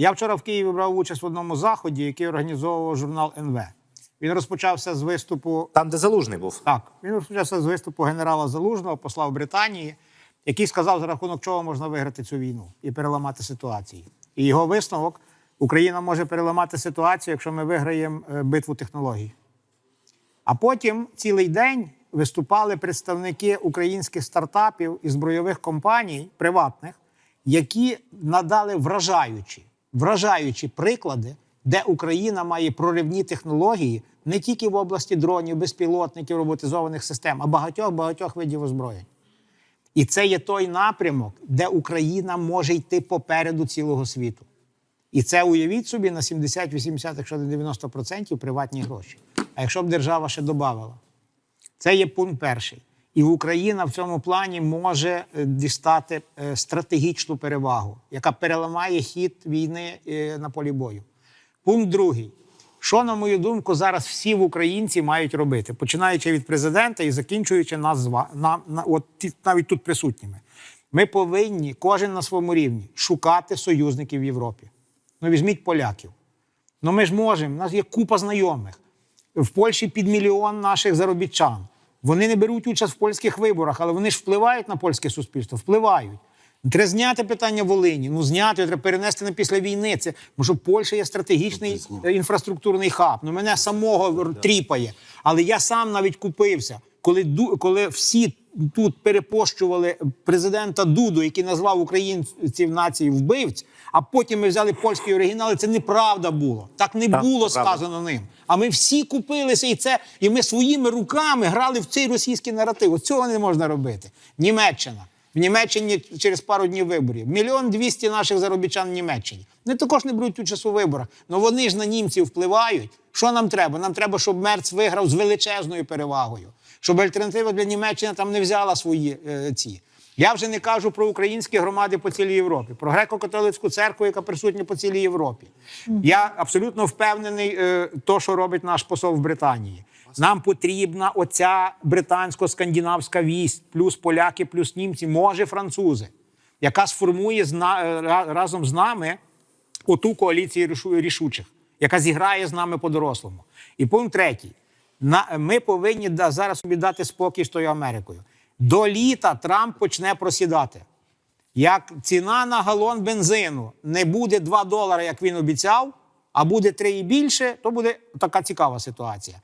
Я вчора в Києві брав участь в одному заході, який організовував журнал НВ. Він розпочався з виступу. Там, де залужний був. Так, він розпочався з виступу генерала Залужного, посла в Британії, який сказав, за рахунок чого можна виграти цю війну і переламати ситуацію. І його висновок: Україна може переламати ситуацію, якщо ми виграємо е, битву технологій. А потім цілий день виступали представники українських стартапів і збройових компаній приватних, які надали вражаючі, вражаючі приклади, де Україна має проривні технології не тільки в області дронів, безпілотників, роботизованих систем, а багатьох багатьох видів озброєнь. І це є той напрямок, де Україна може йти попереду цілого світу. І це уявіть собі на 70, 80, якщо не 90% приватні гроші. А якщо б держава ще додавала, це є пункт перший. І Україна в цьому плані може е, дістати е, стратегічну перевагу, яка переламає хід війни е, на полі бою. Пункт другий. Що, на мою думку, зараз всі в українці мають робити, починаючи від президента і закінчуючи нас на, на, от навіть тут присутніми. Ми повинні кожен на своєму рівні шукати союзників в Європі. Ну, візьміть поляків. Ну ми ж можемо, у нас є купа знайомих. В Польщі під мільйон наших заробітчан. Вони не беруть участь в польських виборах, але вони ж впливають на польське суспільство, впливають. Треба зняти питання Волині. Ну зняти треба перенести на після війни. Це що Польща є стратегічний інфраструктурний хаб. Ну мене самого тріпає. Але я сам навіть купився, коли коли всі тут перепощували президента Дуду, який назвав українців нації вбивць. А потім ми взяли польські оригінали. Це неправда було. Так не Так, було правда. сказано ним. А ми всі купилися, і це і ми своїми руками грали в цей російський наратив. От Цього не можна робити. Німеччина. В Німеччині через пару днів виборів. Мільйон двісті наших заробітчан в Німеччині. Вони також не беруть участь у виборах. але вони ж на німців впливають. Що нам треба? Нам треба, щоб Мерц виграв з величезною перевагою, щоб альтернатива для Німеччини там не взяла свої е, ці. Я вже не кажу про українські громади по цілій Європі, про греко-католицьку церкву, яка присутня по цілій Європі. Я абсолютно впевнений, е, то, що робить наш посол в Британії. Нам потрібна оця британсько-скандинавська вість, плюс поляки, плюс німці, може французи, яка сформує е, разом з нами оту коаліцію рішучих, яка зіграє з нами по-дорослому. І пункт третій. Ми повинні зараз собі дати спокій з тою Америкою. До літа Трамп почне просідати. Як ціна на галон бензину не буде 2 долари, як він обіцяв, а буде 3 і більше, то буде така цікава ситуація.